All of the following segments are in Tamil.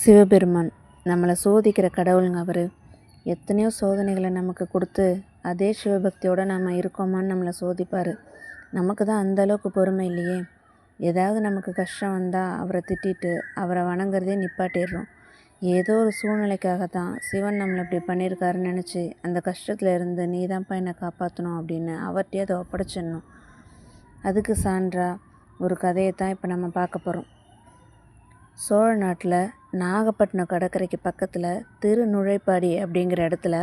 சிவபெருமான் நம்மளை சோதிக்கிற கடவுளுங்க அவர். எத்தனையோ சோதனைகளை நமக்கு கொடுத்து அதே சிவபக்தியோடு நம்ம இருக்கோமான்னு நம்மளை சோதிப்பார். நமக்கு தான் அந்த அளவுக்கு பொறுமை இல்லையே. ஏதாவது நமக்கு கஷ்டம் வந்தால் அவரை திட்டிட்டு அவரை வணங்குறதே நிப்பாட்டிடுறோம். ஏதோ ஒரு சூழ்நிலைக்காக தான் சிவன் நம்மளை இப்படி பண்ணியிருக்காருன்னு நினச்சி அந்த கஷ்டத்தில் இருந்து நீ தான்ப்பா என்னை காப்பாற்றணும் அப்படின்னு அவர்கிட்டயே அதை ஒப்படைச்சிடணும். அதுக்கு சான்றா ஒரு கதையை தான் இப்போ நம்ம பார்க்க போகிறோம் சோழ நாட்டில் நாகப்பட்டினம் கடற்கரைக்கு பக்கத்தில் திருநுழைப்பாடி அப்படிங்கிற இடத்துல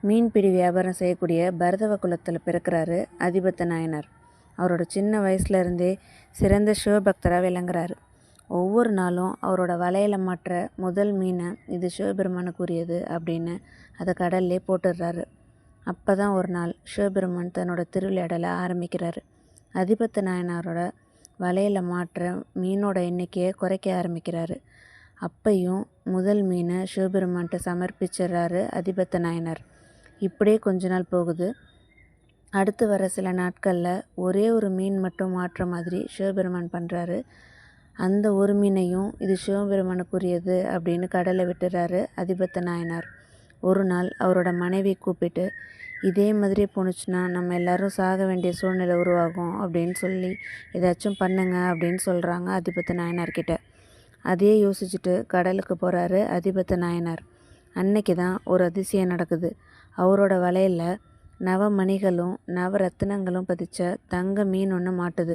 மீன்பிடி வியாபாரம் செய்யக்கூடிய பரதவ குலத்தில் பிறக்கிறாரு அதிபத்த நாயனார். அவரோட சின்ன வயசுலேருந்தே சிறந்த சிவபக்தராக விளங்குறாரு. ஒவ்வொரு நாளும் அவரோட வலையில் மாற்ற முதல் மீனை இது சிவபெருமானுக்குரியது அப்படின்னு அதை கடல்லே போட்டுடுறாரு. அப்போ தான் ஒரு நாள் சிவபெருமான் தன்னோட திருவிளையாடலை ஆரம்பிக்கிறாரு. அதிபத்த நாயனாரோட வலையில் மாட்டுற மீனோட எண்ணிக்கையை குறைக்க ஆரம்பிக்கிறாரு. அப்பையும் முதல் மீனை சிவபெருமான்கிட்ட சமர்ப்பிச்சிடுறாரு அதிபத்த நாயனார். இப்படியே கொஞ்ச நாள் போகுது. அடுத்து வர சில நாட்களில் ஒரே ஒரு மீன் மட்டும் மாற்றுற மாதிரி சிவபெருமான் பண்ணுறாரு அந்த ஒரு மீனையும் இது சிவபெருமானுக்குரியது அப்படின்னு கடலை விட்டுறாரு அதிபத்த நாயனார். ஒரு நாள் அவரோட மனைவி கூப்பிட்டு இதே மாதிரி போணுச்சுன்னா நம்ம எல்லாரும் சாக வேண்டிய சூழ்நிலை உருவாகும் அப்படின்னு சொல்லி ஏதாச்சும் பண்ணுங்க அப்படின்னு சொல்கிறாங்க அதிபத்து நாயனார்கிட்ட அதையே யோசிச்சுட்டு கடலுக்கு போகிறாரு அதிபத்து நாயனார். அன்னைக்கு தான் ஒரு அதிசயம் நடக்குது. அவரோட வலையில் நவமணிகளும் நவரத்தினங்களும் பதிச்ச தங்க மீன் ஒன்று மாட்டுது.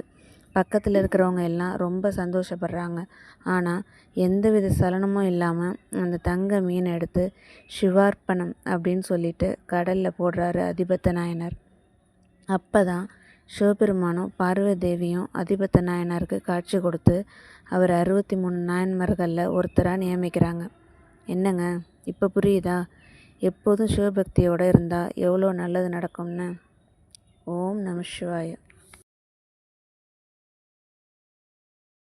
பக்கத்தில் இருக்கிறவங்க எல்லாம் ரொம்ப சந்தோஷப்படுறாங்க. ஆனால் எந்தவித சலனமும் இல்லாமல் அந்த தங்க மீனை எடுத்து சிவார்ப்பணம் அப்படின்னு சொல்லிட்டு கடலில் போடுறாரு அதிபத்த நாயனார். அப்போ தான் சிவபெருமானும் பார்வதி தேவியும் அதிபத்த நாயனாருக்கு காட்சி கொடுத்து அவர் அறுபத்தி மூணு நாயன்மார்களில் ஒருத்தராக நியமிக்கிறாங்க. என்னங்க? இப்போ புரியுதா? எப்போதும் சிவபக்தியோடு இருந்தால் எவ்வளோ நல்லது நடக்கும்னு? ஓம் நம சிவாய.